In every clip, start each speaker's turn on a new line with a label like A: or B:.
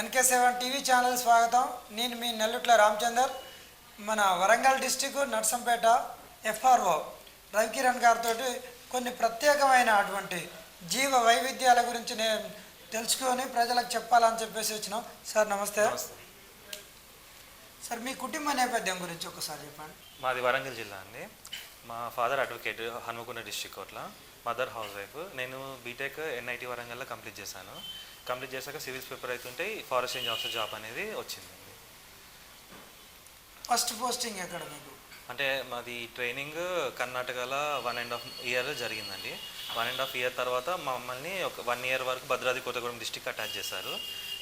A: NK seven TV channel స్వాగతం. నేను మీ నెల్లుట్ల రామచందర్. మన వరంగల్ డిస్టిక్ నర్సంపేట ఎఫ్ఆర్ఓ రవికిరణ్ గారితో కొన్ని ప్రత్యేకమైన అటువంటి జీవ వైవిధ్యాల గురించి నేను తెలుసుకొని ప్రజలకు చెప్పాలని చెప్పేసి వచ్చినాం. సార్ నమస్తే. సార్ మీ కుటుంబ నేపథ్యం గురించి ఒకసారి చెప్పండి.
B: మాది వరంగల్ జిల్లా అండి. మా ఫాదర్ అడ్వకేట్ హనుమకొండ డిస్ట్రిక్ట్ కోట్ల మదర్ హౌస్ వైఫ్. నేను బీటెక్ ఎన్ఐటి వరంగల్లో కంప్లీట్ చేశాను. కంప్లీట్ చేశాక సివిల్స్ పేపర్ అవుతుంటే ఫారెస్ట్ రేంజ్ ఆఫీసర్ జాబ్ అనేది వచ్చింది.
A: ఫస్ట్ పోస్టింగ్ ఎక్కడ మీకు?
B: అంటే మాది ట్రైనింగ్ కర్ణాటకలో వన్ అండ్ హాఫ్ ఇయర్ జరిగిందండి. వన్ అండ్ హాఫ్ ఇయర్ తర్వాత మమ్మల్ని ఒక వన్ ఇయర్ వరకు భద్రాద్రి కొత్తగూడెం డిస్టిక్ అటాచ్ చేశారు.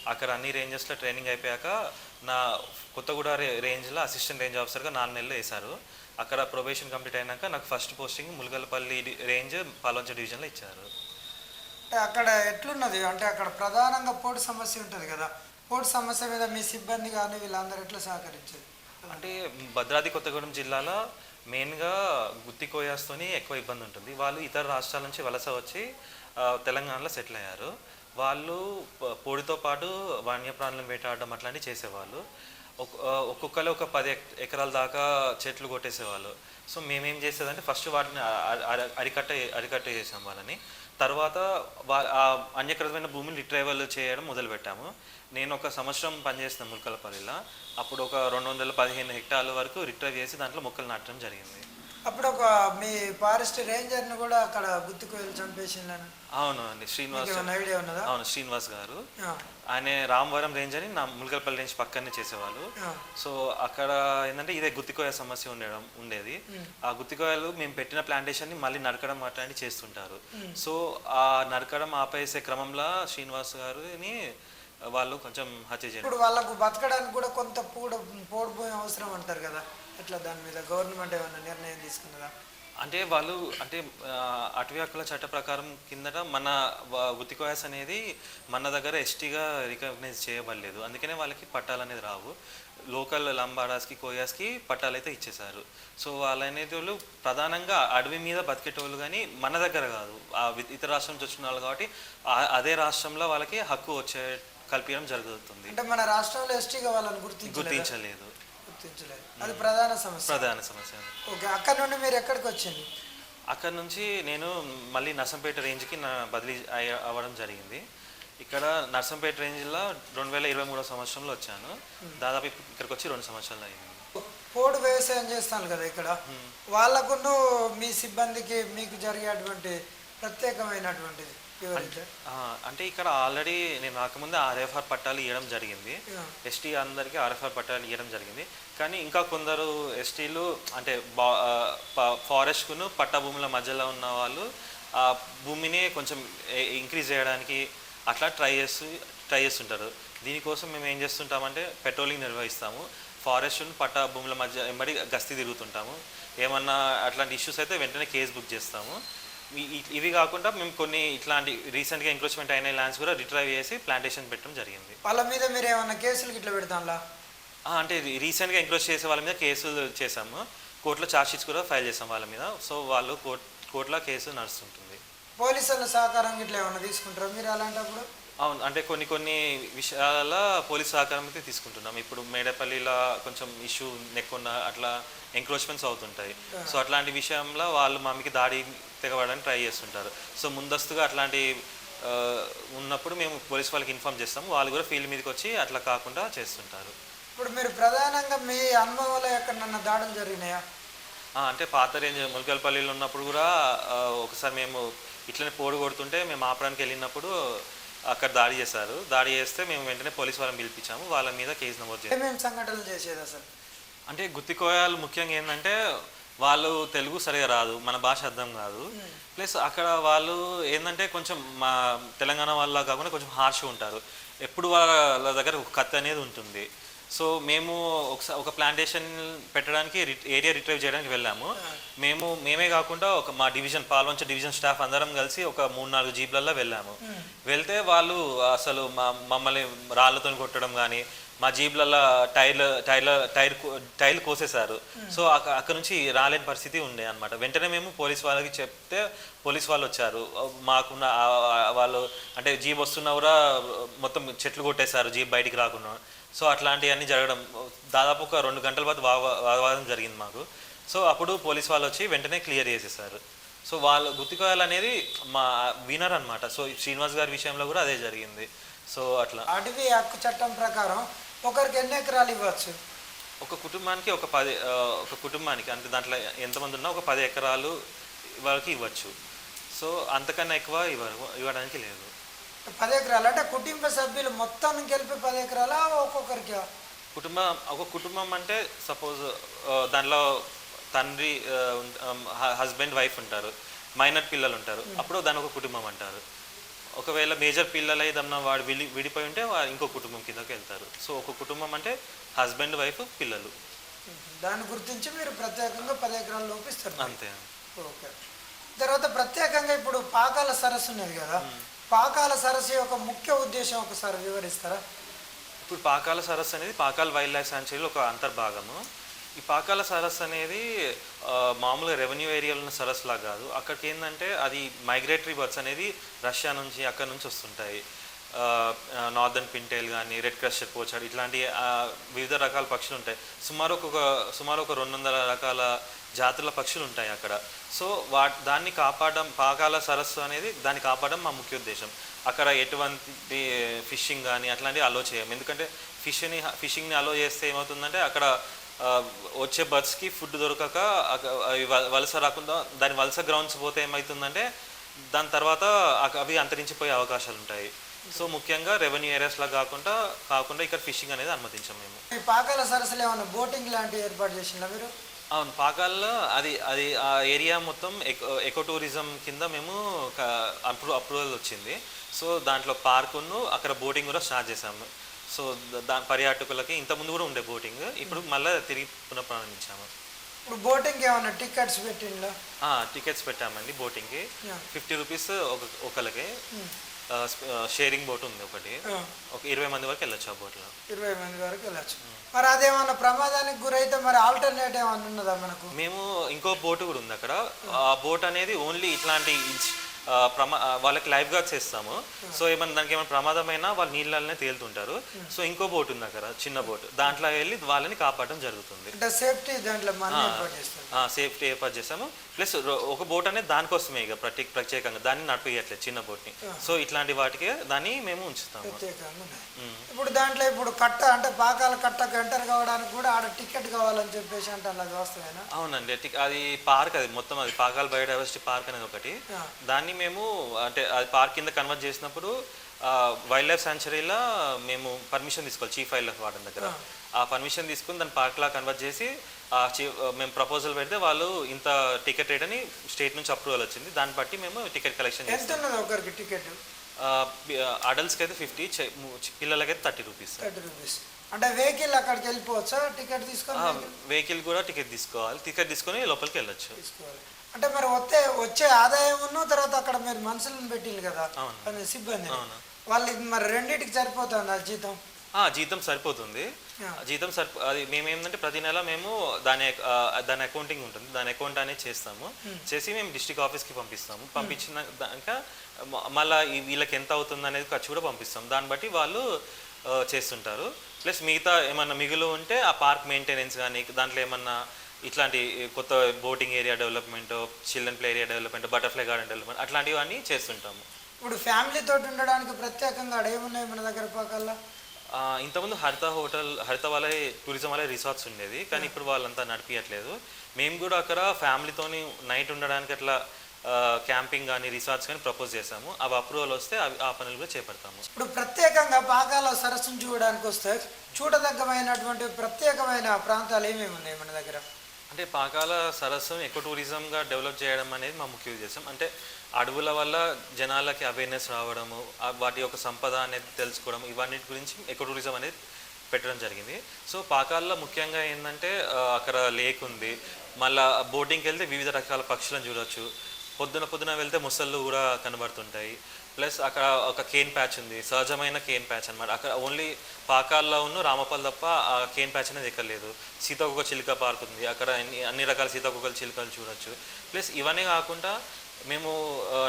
B: అక్కడ అన్ని రేంజెస్లో ట్రైనింగ్ అయిపోయాక నా కొత్తగూడ రే రేంజ్లో అసిస్టెంట్ రేంజ్ ఆఫీసర్గా నాలుగు నెలలు వేశారు. అక్కడ ప్రొబేషన్ కంప్లీట్ అయినాక నాకు first posting Mulagalapalli range Palvancha డివిజన్లో ఇచ్చారు.
A: అక్కడ ఎట్లున్నది? అంటే అక్కడ ప్రధానంగా పోటు సమస్య ఉంటుంది కదా. పోటు సమస్య మీద మీ సిబ్బంది కానీ వీళ్ళందరూ ఎట్లా సహకరించేది?
B: అంటే భద్రాద్రి కొత్తగూడెం జిల్లాలో మెయిన్గా గుత్తి కోయాస్తోని ఎక్కువ ఇబ్బంది ఉంటుంది. వాళ్ళు ఇతర రాష్ట్రాల నుంచి వలస వచ్చి తెలంగాణలో సెటిల్ అయ్యారు. వాళ్ళు పొడితో పోడితో పాటు వన్యప్రాణులను వేటాడడం అట్లాంటివి చేసేవాళ్ళు. ఒక్కొక్కరు ఒక పది ఎక్- ఎకరాల దాకా చెట్లు కొట్టేసేవాళ్ళు. సో మేమేం చేసేదంటే ఫస్ట్ వాటిని అరికట్ట అరికట్ట చేసాం వాళ్ళని. తర్వాత వా ఆ అన్యకృతమైన భూమిని రిట్రైవల్ చేయడం మొదలుపెట్టాము. నేను ఒక సంవత్సరం పనిచేసిన ములకలపల్లిలో. అప్పుడు ఒక రెండు వందల పదిహేను హెక్టార్ల వరకు రిట్రైవ్ చేసి దాంట్లో మొక్కలు నాటడం జరిగింది.
A: అప్పుడు ఒక మీ ఫారెస్ట్ రేంజర్ని కూడా అక్కడ గుర్తుకు వెళ్ళి చంపేసిందని
B: అవును అండి శ్రీనివాస్
A: ఐడియా ఉన్నదా?
B: అవును శ్రీనివాస్ గారు. ఆయన రామవరం రేంజ్ అని నా ములకలపల్లి రేంజ్ పక్కనే చేసేవాళ్ళు. సో అక్కడ ఏంటంటే ఇదే గుత్తికోయ సమస్య ఉండడం ఉండేది. ఆ గుత్తికోయలు మేము పెట్టిన ప్లాంటేషన్ని మళ్ళీ నరకడం అట్లాంటివి చేస్తుంటారు. సో ఆ నరకడం ఆపేసే క్రమంలో శ్రీనివాస్ గారిని వాళ్ళు కొంచెం హత్య చేయడం.
A: ఇప్పుడు వాళ్ళకు బతకడానికి కూడా కొంత పూడ పోడు భూమి అవసరం అంటారు కదా. ఎట్లా దాని మీద గవర్నమెంట్ ఏమైనా నిర్ణయం తీసుకున్నదా?
B: అంటే వాళ్ళు అంటే అటవీ హక్కుల చట్ట ప్రకారం కిందట మన గుత్తికోయాస్ అనేది మన దగ్గర ఎస్టీగా రికగ్నైజ్ చేయబడలేదు. అందుకనే వాళ్ళకి పట్టాలు అనేది రావు. లోకల్ లంబాడాస్కి కోయాస్కి పట్టాలు అయితే ఇచ్చేశారు. సో వాళ్ళు అనేది వాళ్ళు ప్రధానంగా అడవి మీద బతికేటోళ్ళు కానీ మన దగ్గర కాదు. ఇతర రాష్ట్రం నుంచి వచ్చిన వాళ్ళు కాబట్టి అదే రాష్ట్రంలో వాళ్ళకి హక్కు వచ్చే కల్పించడం జరుగుతుంది.
A: అంటే మన రాష్ట్రంలో ఎస్టీగా వాళ్ళని గుర్తించలేదు.
B: గుర్తించలేదు.
A: అది ప్రధాన సమస్య.
B: ప్రధాన సమస్య.
A: ఓకే అక్కడ నుండి మీరు ఎక్కడికి వచ్చింది?
B: అక్కడ నుంచి నేను మళ్ళీ నర్సంపేట రేంజ్కి నా బదిలీ అయ్య- అవ్వడం జరిగింది. ఇక్కడ నర్సంపేట రేంజ్లో రెండు వేల ఇరవై మూడో సంవత్సరంలో వచ్చాను. దాదాపు ఇక్కడికి వచ్చి రెండు సంవత్సరాలు అయింది
A: పోడు వ్యవసాయం చేస్తాను కదా ఇక్కడ. వాళ్ళకును మీ సిబ్బందికి మీకు జరిగేటువంటి ప్రత్యేకమైనటువంటిది.
B: అంటే ఇక్కడ ఆల్రెడీ నేను రాకముందే ఆర్ఎఫ్ఆర్ పట్టాలు ఇవ్వడం జరిగింది. ఎస్టీ అందరికీ ఆర్ఎఫ్ఆర్ పట్టాలు ఇవ్వడం జరిగింది. కానీ ఇంకా కొందరు ఎస్టీలు అంటే ఫారెస్ట్కును పట్టా భూముల మధ్యలో ఉన్న వాళ్ళు ఆ భూమిని కొంచెం ఇంక్రీజ్ చేయడానికి అట్లా ట్రై చేస్తూ ట్రై చేస్తుంటారు. దీనికోసం మేము ఏం చేస్తుంటామంటే పెట్రోలింగ్ నిర్వహిస్తాము. ఫారెస్ట్ పట్టా భూముల మధ్య ఎంబడి గస్తీ తిరుగుతుంటాము. ఏమన్నా అట్లాంటి ఇష్యూస్ అయితే వెంటనే కేసు బుక్ చేస్తాము. ఇవి కాకుండా మేము కొన్ని ఇట్లాంటి రీసెంట్గా ఎంక్రోచ్మెంట్ అయిన ల్యాండ్స్ కూడా రిట్రైవ్ చేసి ప్లాంటేషన్ పెట్టడం జరిగింది.
A: వాళ్ళ మీద మీరు ఏమన్నా కేసులు ఇట్లా పెడతాంలా
B: అంటే రీసెంట్గా ఎంక్రోచ్ చేసే వాళ్ళ మీద కేసులు చేసాము కోర్టులో షీట్స్ కూడా ఫైల్ చేసాం వాళ్ళ మీద. సో వాళ్ళు కోర్ట్ కోర్టులో కేసు నడుస్తుంటుంది.
A: పోలీసుల సహకారం ఇట్లా ఏమన్నా తీసుకుంటారా మీరు అలాంటప్పుడు?
B: అవును అంటే కొన్ని కొన్ని విషయాల పోలీస్ సహకారం అయితే తీసుకుంటున్నాం. ఇప్పుడు మేడపల్లిలో కొంచెం ఇష్యూ నెక్కున్న అట్లా ఎంక్రోచ్మెంట్స్ అవుతుంటాయి. సో అట్లాంటి విషయంలో వాళ్ళు మా మీకు దాడి తెగబడడానికి ట్రై చేస్తుంటారు. సో ముందస్తుగా అట్లాంటి ఉన్నప్పుడు మేము పోలీస్ వాళ్ళకి ఇన్ఫామ్ చేస్తాం. వాళ్ళు కూడా ఫీల్డ్ మీదకి వచ్చి అట్లా కాకుండా చేస్తుంటారు.
A: ఇప్పుడు మీరు ప్రధానంగా మీ అనుభవంలో ఎక్కడన్నా దాడులు జరిగినాయా?
B: అంటే పాత రేంజ్ ములకల్పల్లిలో ఉన్నప్పుడు కూడా ఒకసారి మేము ఇట్లనే పోడు కొడుతుంటే మేము ఆపడానికి వెళ్ళినప్పుడు అక్కడ దాడి చేశారు. దాడి చేస్తే మేము వెంటనే పోలీస్ వాళ్ళని పిలిపించాము. వాళ్ళ మీద కేసు నమోదు చేసాము
A: సంఘటనలు చేసేది అసలు
B: అంటే గుత్తికోయాలు ముఖ్యంగా ఏంటంటే వాళ్ళు తెలుగు సరిగా రాదు మన భాష అర్థం కాదు. ప్లస్ అక్కడ వాళ్ళు ఏంటంటే కొంచెం మా తెలంగాణ వాళ్ళ కాకుండా కొంచెం హార్ష్ ఉంటారు. ఎప్పుడు వాళ్ళ దగ్గర ఒక కత్తి అనేది ఉంటుంది. సో మేము ఒకసారి ఒక ప్లాంటేషన్ పెట్టడానికి ఏరియా రిట్రైవ్ చేయడానికి వెళ్ళాము. మేము మేమే కాకుండా ఒక మా డివిజన్ పాల్వంచ డివిజన్ స్టాఫ్ అందరం కలిసి ఒక మూడు నాలుగు జీప్లలో వెళ్ళాము. వెళ్తే వాళ్ళు అసలు మా మమ్మల్ని రాళ్ళతో కొట్టడం కానీ మా జీబ్లలో టైర్లు టైర్ల టైర్ టైర్లు కోసేశారు. సో అక్క అక్కడ నుంచి రాలేని పరిస్థితి ఉండే అనమాట వెంటనే మేము పోలీస్ వాళ్ళకి చెప్తే పోలీస్ వాళ్ళు వచ్చారు. మాకున్న వాళ్ళు అంటే జీప్ వస్తున్నా కూడా మొత్తం చెట్లు కొట్టేశారు జీప్ బయటికి రాకుండా. సో అట్లాంటివన్నీ జరగడం దాదాపు ఒక రెండు గంటల పాటు వాదవాదం జరిగింది మాకు. సో అప్పుడు పోలీస్ వాళ్ళు వచ్చి వెంటనే క్లియర్ చేసేసారు సో వాళ్ళు గుర్తికోయాలు అనేది మా వినర్ అనమాట సో శ్రీనివాస్ గారి విషయంలో కూడా అదే జరిగింది. సో అట్లా.
A: అటవీ హక్కు చట్టం ప్రకారం ఒకరికి ఎన్ని ఎకరాలు ఇవ్వచ్చు?
B: ఒక కుటుంబానికి ఒక పది ఒక కుటుంబానికి అంటే దాంట్లో ఎంతమంది ఉన్నా ఒక పది ఎకరాలు వాళ్ళకి ఇవ్వచ్చు. సో అంతకన్నా ఎక్కువ ఇవ్వరు ఇవ్వడానికి లేదు.
A: పది ఎకరాలు అంటే కుటుంబ సభ్యులు మొత్తం కలిపి పది ఎకరాలా ఒక్కొక్కరికి?
B: కుటుంబం ఒక కుటుంబం అంటే సపోజ్ దాంట్లో తండ్రి హస్బెండ్ వైఫ్ ఉంటారు. మైనర్ పిల్లలు ఉంటారు. అప్పుడు దాని ఒక కుటుంబం అంటారు. ఒకవేళ మేజర్ పిల్లలు ఏదన్నా వాడు విడి విడిపోయి ఉంటే వాడు ఇంకో కుటుంబం కిందకి వెళ్తారు. సో ఒక కుటుంబం అంటే హస్బెండ్ వైఫ్ పిల్లలు.
A: దాన్ని గుర్తించి మీరు ప్రత్యేకంగా పది ఎకరాలు లోపిస్తారు
B: అంతే.
A: ఓకే. తర్వాత ప్రత్యేకంగా ఇప్పుడు పాకాల సరస్సు ఉన్నది కదా పాకాల సరస్సు యొక్క ముఖ్య ఉద్దేశం ఒకసారి వివరిస్తారా?
B: ఇప్పుడు పాకాల సరస్సు అనేది పాకాల వైల్డ్ లైఫ్ సాంచురీలో ఒక అంతర్భాగము. ఈ పాకాల సరస్సు అనేది మామూలుగా రెవెన్యూ ఏరియాలో ఉన్న సరస్సులా కాదు. అక్కడికి ఏంటంటే అది మైగ్రేటరీ బర్డ్స్ అనేది రష్యా నుంచి అక్కడ నుంచి వస్తుంటాయి. నార్దర్న్ పింటేల్ కానీ రెడ్ క్రస్టర్ పోచాడు ఇట్లాంటి వివిధ రకాల పక్షులు ఉంటాయి సుమారు ఒక సుమారు ఒక రెండు వందల రకాల జాతుల పక్షులు ఉంటాయి అక్కడ. సో వా దాన్ని కాపాడడం పాకాల సరస్సు అనేది దాన్ని కాపాడడం మా ముఖ్య ఉద్దేశం. అక్కడ ఎటువంటి ఫిషింగ్ కానీ అట్లాంటివి అలో చేయం. ఎందుకంటే ఫిష్ని ఫిషింగ్ని అలో చేస్తే ఏమవుతుందంటే అక్కడ వచ్చే బర్డ్స్కి ఫుడ్ దొరకక వలస రాకుండా దాని వలస గ్రౌండ్స్ పోతే ఏమవుతుందంటే దాని తర్వాత అవి అంతరించిపోయే అవకాశాలు ఉంటాయి సో ముఖ్యంగా రెవెన్యూ ఏరియాస్లా కాకుండా కాకుండా ఇక్కడ ఫిషింగ్ అనేది అనుమతించాం మేము.
A: ఈ పాకాల సరస్సులో ఏమైనా బోటింగ్ లాంటివి ఏర్పాటు చేసిందా మీరు?
B: అవును పాకాల్లో అది అది ఆ ఏరియా మొత్తం ఎకో టూరిజం కింద మేము అప్రూ అప్రూవల్ వచ్చింది. సో దాంట్లో పార్కును అక్కడ బోటింగ్ కూడా స్టార్ట్ చేసాము సో ద- దా పర్యాటకులకి ఇంతకుముందు కూడా ఉండే బోటింగ్. ఇప్పుడు మళ్ళీ తిరిగి పునఃప్రారంభించాము
A: ఇప్పుడు బోటింగ్ ఏమైనా టికెట్స్ పెట్టిండ్లా?
B: టికెట్స్ పెట్టామండి బోటింగ్కి. ఫిఫ్టీ రూపీస్ ఒక ఒకరికి షేరింగ్ బోట్ ఉంది ఒకటి. ఒక ఇరవై మంది వరకు వెళ్ళొచ్చు ఆ బోట్లో.
A: ఇరవై మంది వరకు వెళ్ళచ్చు. మరి అదేమన్నా ప్రమాదానికి గురైతే మరి ఆల్టర్నేట్ ఏమన్నా ఉన్నదా మనకు?
B: మేము ఇంకో బోట్ కూడా ఉంది అక్కడ. ఆ బోట్ అనేది ఓన్లీ ఇట్లాంటి ప్రమా వాళ్ళకి లైఫ్ గార్డ్స్ ఇస్తాము సో ఏమన్నా దానికి ఏమైనా ప్రమాదమైనా వాళ్ళు నీళ్ళనే తేలుతుంటారు. సో ఇంకో బోట్ ఉంది అక్కడ చిన్న బోట్. దాంట్లో వెళ్ళి వాళ్ళని కాపాడడం జరుగుతుంది.
A: సేఫ్టీ దాంట్లో
B: సేఫ్టీ ఏర్పాటు చేసాము ప్లస్ ఒక బోట్ అనేది దానికోసమే ఇక ప్రత్యేక ప్రత్యేకంగా. దాన్ని నడిపియట్లేదు చిన్న బోట్ని. సో ఇట్లాంటి వాటికి దాన్ని మేము ఉంచుతాము.
A: ఇప్పుడు దాంట్లో ఇప్పుడు కట్ట అంటే పాకాల కట్టకు ఎంటర్ కావడానికి కూడా ఆడ టికెట్ కావాలని చెప్పేసి అంటే అలా వ్యవస్థవేనా
B: అవునండి. అది పార్క్ అది మొత్తం అది పాకాల బయోడైవర్సిటీ పార్క్ అనేది ఒకటి. దాన్ని మేము అంటే అది పార్క్ కింద కన్వర్ట్ చేసినప్పుడు వైల్డ్ లైఫ్ సాంచురీలో మేము పర్మిషన్ తీసుకోవాలి చీఫ్ వైల్డ్ లైఫ్ వార్డెన్ దగ్గర. ఆ. పర్మిషన్ తీసుకుని దాన్ని పార్క్ లా కన్వర్ట్ చేసి మేము ప్రపోజల్ పెడితే వాళ్ళు ఇంత టికెట్ రేట్ అని స్టేట్ నుంచి అప్రూవల్ వచ్చింది. దాన్ని బట్టి మేము టికెట్ కలెక్షన్
A: ఉన్నది ఒకరికి టికెట్
B: అడల్ట్స్కి అయితే ఫిఫ్టీ పిల్లలకైతే థర్టీ రూపీస్
A: థర్టీ రూపీస్ అంటే వెహికల్ అక్కడికి వెళ్ళిపోవచ్చా? టికెట్ తీసుకొని
B: వెహికల్ కూడా టికెట్ తీసుకోవాలి. టికెట్ తీసుకొని లోపలికి వెళ్ళొచ్చు.
A: అంటే మరి వచ్చే వచ్చే ఆదాయం ఉన్న తర్వాత అక్కడ మీరు మనుషులను పెట్టింది కదా? సిబ్బంది
B: అవును.
A: వాళ్ళకి మరి రెండింటికి సరిపోతుంది ఆ జీతం?
B: ఆ, జీతం సరిపోతుంది. జీతం సరిపో అది మేము ఏంటంటే ప్రతి నెల మేము దాని అక్- ఆ, దాని అకౌంటింగ్ ఉంటుంది. దాని అకౌంట్ అనేది చేస్తాము. చేసి మేము డిస్ట్రిక్ట్ ఆఫీస్కి పంపిస్తాము. పంపించిన దాక మ- మళ్ళా ఈ వీళ్ళకి ఎంత అవుతుంది అనేది ఖర్చు కూడా పంపిస్తాం. దాన్ని బట్టి వాళ్ళు ఆ, చేస్తుంటారు. ప్లస్ మిగతా ఏమన్నా మిగులు ఉంటే ఆ పార్క్ మెయింటెనెన్స్ కానీ దాంట్లో ఏమన్నా ఇట్లాంటి కొత్త boating area development children play area development butterfly garden development అట్లాంటివన్నీ చేస్తుంటాము.
A: ఇప్పుడు ఫ్యామిలీ తోటి ఉండడానికి ప్రత్యేకంగా ఆడ ఏమున్నాయి మన దగ్గర పాకల్లా?
B: ఇంతకుముందు హరిత హోటల్ హరిత వాళ్ళ టూరిజం వాళ్ళ రిసార్ట్స్ ఉండేది. కానీ ఇప్పుడు వాళ్ళంతా నడిపించట్లేదు మేము కూడా అక్కడ ఫ్యామిలీతోని నైట్ ఉండడానికి అట్లా క్యాంపింగ్ కానీ రిసార్ట్స్ కానీ ప్రపోజ్ చేసాము అవి అప్రూవల్ వస్తే అవి ఆ పనులు కూడా చేపడతాము.
A: ఇప్పుడు ప్రత్యేకంగా పాకాల సరస్సును చూడడానికి వస్తే చూడదగ్గమైనటువంటి ప్రత్యేకమైన ప్రాంతాలు ఏమేమి ఉన్నాయి మన దగ్గర?
B: అంటే పాకాల సరస్సు ఎకో టూరిజంగా డెవలప్ చేయడం అనేది మా ముఖ్య ఉద్దేశం. అంటే అడవుల వల్ల జనాలకి అవేర్నెస్ రావడము వాటి యొక్క సంపద అనేది తెలుసుకోవడం ఇవన్నిటి గురించి ఎకో టూరిజం అనేది పెట్టడం జరిగింది. సో పాకాల్లో ముఖ్యంగా ఏంటంటే అక్కడ లేక్ ఉంది. మళ్ళా బోటింగ్కి వెళ్తే వివిధ రకాల పక్షులను చూడొచ్చు. పొద్దున పొద్దున వెళ్తే ముసళ్ళు కూడా కనబడుతుంటాయి. ప్లస్ అక్కడ ఒక కేన్ ప్యాచ్ ఉంది సహజమైన కేన్ ప్యాచ్ అనమాట అక్కడ ఓన్లీ పాకాల్లో ఉన్న రామపల్ తప్ప ఆ కేన్ ప్యాచ్ అనేది ఎక్కలేదు లేదు. చిలుక పార్క్ ఉంది. అక్కడ అన్ని అన్ని రకాల సీతాకొకల చిలుకలు చూడొచ్చు. ప్లస్ ఇవన్నీ కాకుండా మేము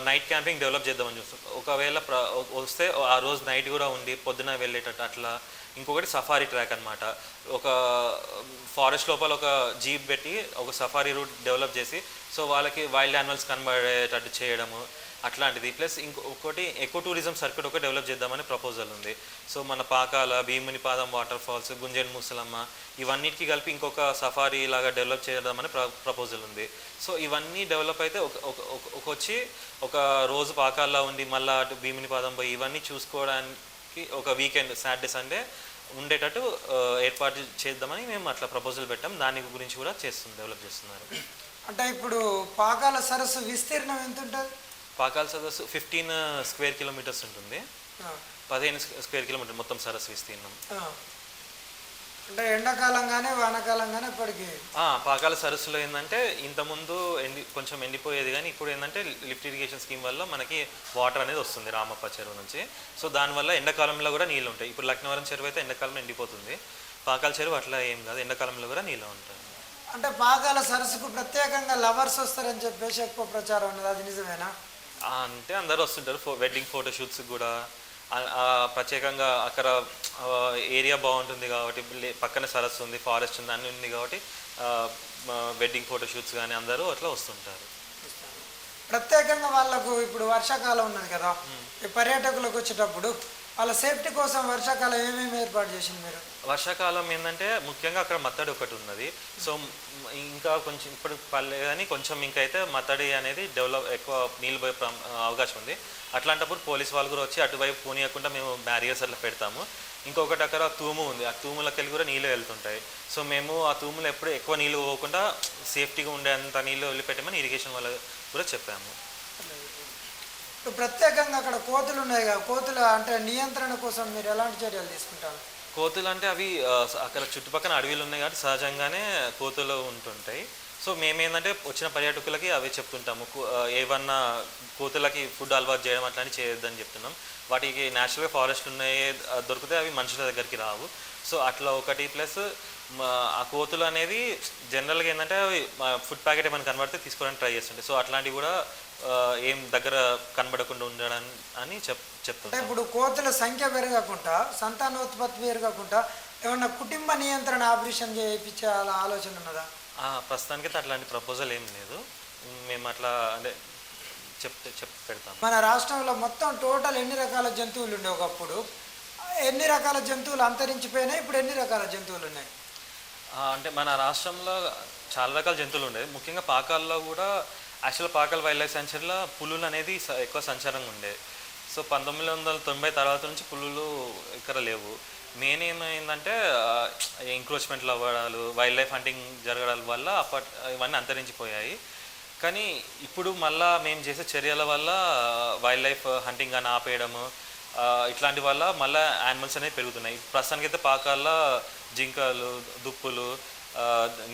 B: నైట్ క్యాంపింగ్ డెవలప్ చేద్దామని చూస్తాం. ఒకవేళ ప్ర వస్తే ఆ రోజు నైట్ కూడా ఉండి పొద్దున వెళ్ళేటట్టు అట్లా ఇంకొకటి సఫారీ ట్రాక్ అనమాట ఒక ఫారెస్ట్ లోపల ఒక జీప్ పెట్టి ఒక సఫారీ రూట్ డెవలప్ చేసి సో వాళ్ళకి వైల్డ్ యానిమల్స్ కనబడేటట్టు చేయడము అట్లాంటిది. ప్లస్ ఇంకొకటి ఎకో టూరిజం సర్క్యూట్ ఒకటి డెవలప్ చేద్దామని ప్రపోజల్ ఉంది. సో మన పాకాల భీముని పాదం వాటర్ ఫాల్స్ గుంజన్ ముసలమ్మ ఇవన్నిటికి కలిపి ఇంకొక సఫారీ లాగా డెవలప్ చేద్దామని ప్ర ప్రపోజల్ ఉంది. సో ఇవన్నీ డెవలప్ అయితే ఒక ఒక వచ్చి ఒక రోజు పాకాల్లో ఉండి మళ్ళీ అటు భీముని పాదం పోయి ఇవన్నీ చూసుకోవడానికి ఒక వీకెండ్ సాటర్డే సండే ఉండేటట్టు ఏర్పాటు చేద్దామని మేము అట్లా ప్రపోజల్ పెట్టాం. దాని గురించి కూడా చేస్తుంది డెవలప్ చేస్తున్నారు.
A: అంటే ఇప్పుడు పాకాల సరస్సు విస్తీర్ణం ఎంత ఉంటుంది
B: పాకాల సదస్సు ఫిఫ్టీన్ స్క్వేర్ కిలోమీటర్స్ ఉంటుంది. పదిహేను స్క్వేర్ కిలోమీటర్ మొత్తం సరస్సు విస్తీర్ణం.
A: అంటే ఎండాకాలం కానీ వానాకాలం కానీ ఇప్పటికి
B: పాకాల సరస్సులో ఏంటంటే ఇంతకుముందు ఎండి కొంచెం ఎండిపోయేది కానీ ఇప్పుడు ఏంటంటే లిఫ్ట్ ఇరిగేషన్ స్కీమ్ వల్ల మనకి వాటర్ అనేది వస్తుంది రామప్ప చెరువు నుంచి. సో దానివల్ల ఎండాకాలంలో కూడా నీళ్ళు ఉంటాయి. ఇప్పుడు లక్నవరం చెరువు అయితే ఎండాకాలంలో ఎండిపోతుంది. పాకాల చెరువు అట్లా ఏం కాదు. ఎండాకాలంలో కూడా నీళ్ళు ఉంటాయి.
A: అంటే పాకాల సరస్సుకు ప్రత్యేకంగా లవర్స్ వస్తారని చెప్పేసి ఎక్కువ ప్రచారం ఉన్నది. అది నిజమేనా?
B: అంటే అందరూ వస్తుంటారు ఫో వెడ్డింగ్ ఫోటోషూట్స్ కూడా. ప్రత్యేకంగా అక్కడ ఏరియా బాగుంటుంది కాబట్టి పక్కన సరస్సు ఉంది ఫారెస్ట్ ఉంది అన్నీ ఉంది కాబట్టి వెడ్డింగ్ ఫోటోషూట్స్ కానీ అందరూ అట్లా వస్తుంటారు.
A: ప్రత్యేకంగా వాళ్ళకు ఇప్పుడు వర్షాకాలం ఉన్నది కదా ఈ పర్యాటకులకు వచ్చేటప్పుడు వాళ్ళ సేఫ్టీ కోసం వర్షాకాలం ఏమేమి ఏర్పాటు చేసింది మీరు?
B: వర్షాకాలం ఏంటంటే ముఖ్యంగా అక్కడ మత్తడి ఒకటి ఉన్నది. సో ఇంకా కొంచెం ఇప్పుడు పల్లె కానీ కొంచెం ఇంకా అయితే మత్తడి అనేది డెవలప్ ఎక్కువ నీళ్ళు పోయే అవకాశం ఉంది. అట్లాంటప్పుడు పోలీస్ వాళ్ళు కూడా వచ్చి అటువైపు పోనీయకుండా మేము బ్యారియర్స్ అట్లా పెడతాము. ఇంకొకటి అక్కడ తూము ఉంది. ఆ తూములకి వెళ్ళి కూడా నీళ్ళు వెళ్తుంటాయి. సో మేము ఆ తూములు ఎప్పుడు ఎక్కువ నీళ్ళు పోకుండా సేఫ్టీగా ఉండేంత నీళ్ళు వదిలిపెట్టమని ఇరిగేషన్ వాళ్ళకి కూడా చెప్పాము.
A: ఇప్పుడు ప్రత్యేకంగా అక్కడ కోతులు ఉన్నాయి కదా. కోతుల అంటే నియంత్రణ కోసం మీరు ఎలాంటి చర్యలు తీసుకుంటారు?
B: కోతులు అంటే అవి అక్కడ చుట్టుపక్కల అడవిలు ఉన్నాయి కాబట్టి సహజంగానే కోతులు ఉంటుంటాయి. సో మేమేంటంటే వచ్చిన పర్యాటకులకి అవే చెప్తుంటాము. ఏమన్నా ఏవన్నా కోతులకి ఫుడ్ అలవాటు చేయడం అట్లాంటి చేయొద్దని చెప్తున్నాం. వాటికి న్యాచురల్గా ఫారెస్ట్ ఉన్నాయి దొరికితే అవి మనుషుల దగ్గరికి రావు. సో అట్లా ఒకటి ప్లస్ ఆ కోతులు అనేది జనరల్గా ఏంటంటే అవి ఫుడ్ ప్యాకెట్ ఏమైనా కనబడితే తీసుకోవడానికి ట్రై చేస్తుంటాయి. సో అట్లాంటివి కూడా ఏం దగ్గర కనబడకుండా ఉండడం అని చెప్
A: అంటే
B: చెప్తుంటాం
A: ఇప్పుడు కోతుల సంఖ్య పెరగకుండా సంతానోత్పత్తి పెరగకుండా ఏమన్నా కుటుంబ నియంత్రణ ఆపరేషన్ చేయించే ఆలోచన ఉన్నదా?
B: ఆ, ప్రస్తుతానికైతే అట్లాంటి ప్రపోజల్ ఏం లేదు. మేము అట్లా అంటే చెప్తే చెప్ పెడతాం.
A: మన రాష్ట్రంలో మొత్తం టోటల్ ఎన్ని రకాల జంతువులు ఉండే ఒకప్పుడు? ఎన్ని రకాల జంతువులు అంతరించిపోయినాయి ఇప్పుడు ఎన్ని రకాల జంతువులు ఉన్నాయి?
B: అంటే మన రాష్ట్రంలో చాలా రకాల జంతువులు ఉండేవి ముఖ్యంగా పాకాల్లో కూడా యాక్చువల్ పాకాల వైల్డ్ లైఫ్ సెంచరీలో పులులు అనేది ఎక్కువ సంచారంగా ఉండే. సో పంతొమ్మిది వందల తొంభై తర్వాత నుంచి పులులు ఇక్కడ లేవు. మెయిన్ ఏమైందంటే ఎంక్రోచ్మెంట్లు అవ్వడాలు వైల్డ్ లైఫ్ హంటింగ్ జరగడాల వల్ల అప్పట్ ఇవన్నీ అంతరించిపోయాయి. కానీ ఇప్పుడు మళ్ళా మేము చేసే చర్యల వల్ల వైల్డ్ లైఫ్ హంటింగ్ అని ఆపేయడము ఇట్లాంటి వల్ల మళ్ళీ యానిమల్స్ అనేవి పెరుగుతున్నాయి. ప్రస్తుతానికైతే పాకాల్లో జింకలు దుప్పులు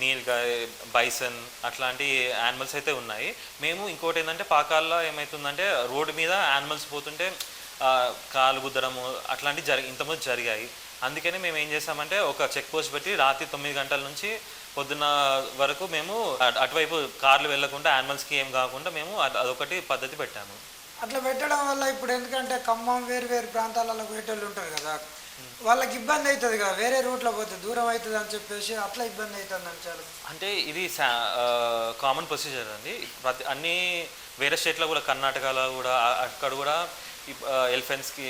B: నీల్గాయ్ బైసన్ అట్లాంటి యానిమల్స్ అయితే ఉన్నాయి. మేము ఇంకోటి ఏంటంటే పాకాల్లో ఏమవుతుందంటే రోడ్డు మీద యానిమల్స్ పోతుంటే కాలు గుద్దడము అట్లాంటివి జరి ఇంతకుముందు జరిగాయి. అందుకని మేము ఏం చేసామంటే ఒక చెక్ పోస్ట్ పెట్టి రాత్రి తొమ్మిది గంటల నుంచి పొద్దున వరకు మేము అటువైపు కార్లు వెళ్ళకుండా యానిమల్స్కి ఏం కాకుండా మేము అదొకటి పద్ధతి పెట్టాము.
A: అట్లా పెట్టడం వల్ల ఇప్పుడు ఎందుకంటే ఖమ్మం వేరు వేరు ప్రాంతాలలో పోయేటోళ్ళు ఉంటారు కదా. వాళ్ళకి ఇబ్బంది అవుతుంది కదా వేరే రూట్లో పోతే దూరం అవుతుంది అని చెప్పేసి అట్లా ఇబ్బంది అవుతుంది అని
B: అంటే ఇది కామన్ ప్రొసీజర్ అండి. ప్రతి అన్ని వేరే స్టేట్లో కూడా కర్ణాటకలో కూడా అక్కడ కూడా ఎలిఫెంట్స్కి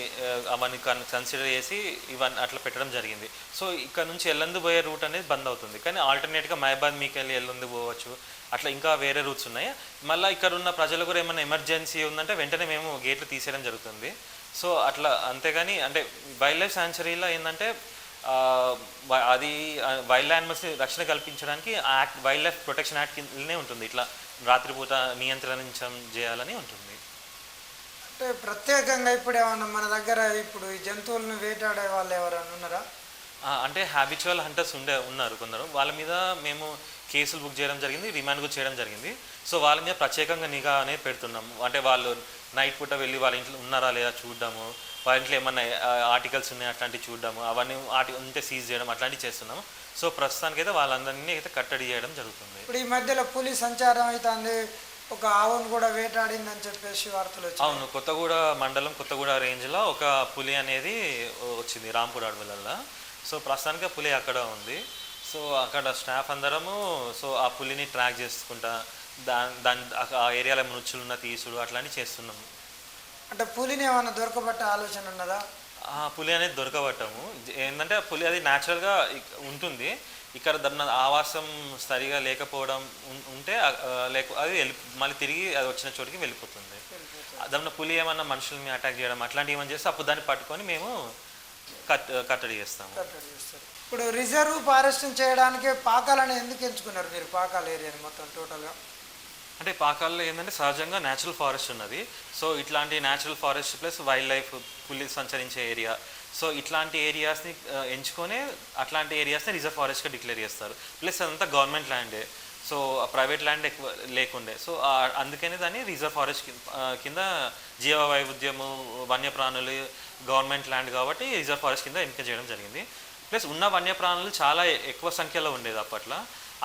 B: అవన్నీ కన్సిడర్ చేసి ఇవన్నీ అట్లా పెట్టడం జరిగింది. సో ఇక్కడ నుంచి ఎల్లందు పోయే రూట్ అనేది బంద్ అవుతుంది. కానీ ఆల్టర్నేట్గా మహబాద్ మీకు వెళ్ళి ఎల్లందు పోవచ్చు. అట్లా ఇంకా వేరే రూట్స్ ఉన్నాయి? మళ్ళీ ఇక్కడ ఉన్న ప్రజలు కూడా ఏమైనా ఎమర్జెన్సీ ఉందంటే వెంటనే మేము గేట్లు తీసేయడం జరుగుతుంది. సో అట్లా అంతేగాని అంటే వైల్డ్ లైఫ్ శాంచురీలో ఏంటంటే అది వైల్డ్ యానిమల్స్ రక్షణ కల్పించడానికి act wildlife protection act కిందనే ఉంటుంది. ఇట్లా రాత్రిపూట నియంత్రించడం చేయాలని ఉంటుంది.
A: అంటే ప్రత్యేకంగా ఇప్పుడు ఏమన్నా మన దగ్గర ఇప్పుడు ఈ జంతువులను వేటాడే వాళ్ళు ఎవరైనా ఉన్నారా?
B: అంటే హ్యాబిచువల్ హంటర్స్ ఉండే ఉన్నారు కొందరు. వాళ్ళ మీద మేము కేసులు బుక్ చేయడం జరిగింది రిమాండ్ కూడా చేయడం జరిగింది. సో వాళ్ళ మీద ప్రత్యేకంగా నిఘా అనేది పెడుతున్నాం. అంటే వాళ్ళు నైట్ పూట వెళ్ళి వాళ్ళ ఇంట్లో ఉన్నారా లేదా చూడడము వాళ్ళ ఇంట్లో ఏమన్నా ఆర్టికల్స్ ఉన్నాయి అట్లాంటివి చూడడము అవన్నీ ఆర్టి ఉంటే సీజ్ చేయడం అట్లాంటివి చేస్తున్నాము. సో ప్రస్తుతానికి అయితే వాళ్ళందరినీ అయితే కట్టడి చేయడం జరుగుతుంది.
A: ఇప్పుడు ఈ మధ్యలో పులి సంచారం అవుతుంది ఒక ఆవును కూడా వేటాడిందని చెప్పేసి వార్తలు
B: అవును కొత్తగూడ మండలం కొత్తగూడ రేంజ్లో ఒక పులి అనేది వచ్చింది రాంపూర్ అడవులల్లో. సో ప్రస్తుతానికి పులి అక్కడ ఉంది. సో అక్కడ స్టాఫ్ అందరము సో ఆ పులిని ట్రాక్ చేసుకుంటా దాని దాని ఆ ఏరియాలో మృత్యులున్న తీసుడు అట్లాంటివి చేస్తున్నాము.
A: అంటే పులిని ఏమైనా దొరకబట్టే ఆలోచన ఉన్నదా?
B: ఆ పులి అనేది దొరకబట్టము. ఏంటంటే ఆ పులి అది న్యాచురల్గా ఉంటుంది. ఇక్కడ దాని ఆవాసం సరిగా లేకపోవడం ఉంటే లేక అది వెళ్ళి మళ్ళీ తిరిగి అది వచ్చిన చోటికి వెళ్ళిపోతుంది. దాని పులి ఏమన్నా మనుషుల్ని అటాక్ చేయడం అట్లాంటివి ఏమైనా చేస్తే అప్పుడు దాన్ని పట్టుకొని మేము కట్ కట్టడి చేస్తాము.
A: ఇప్పుడు రిజర్వ్ ఫారెస్టింగ్ చేయడానికి పాకాలని ఎందుకు ఎంచుకున్నారు మీరు పాకాల ఏరియాని మొత్తం టోటల్గా?
B: అంటే పాకాల్లో ఏంటంటే సహజంగా న్యాచురల్ ఫారెస్ట్ ఉన్నది. సో ఇట్లాంటి natural forest plus wild life పులి సంచరించే ఏరియా సో ఇట్లాంటి ఏరియాస్ని ఎంచుకొని అట్లాంటి ఏరియాస్ని రిజర్వ్ ఫారెస్ట్గా డిక్లేర్ చేస్తారు. ప్లస్ అదంతా గవర్నమెంట్ ల్యాండే సో ప్రైవేట్ ల్యాండ్ ఎక్కువ లేకుండే. సో అందుకనే దాన్ని రిజర్వ్ ఫారెస్ట్ కింద జీవ వైవిధ్యము వన్యప్రాణులు గవర్నమెంట్ ల్యాండ్ కాబట్టి రిజర్వ్ ఫారెస్ట్ కింద ఎంపిక చేయడం జరిగింది. ప్లస్ ఉన్న వన్యప్రాణులు చాలా ఎక్కువ సంఖ్యలో ఉండేది అప్పట్లో.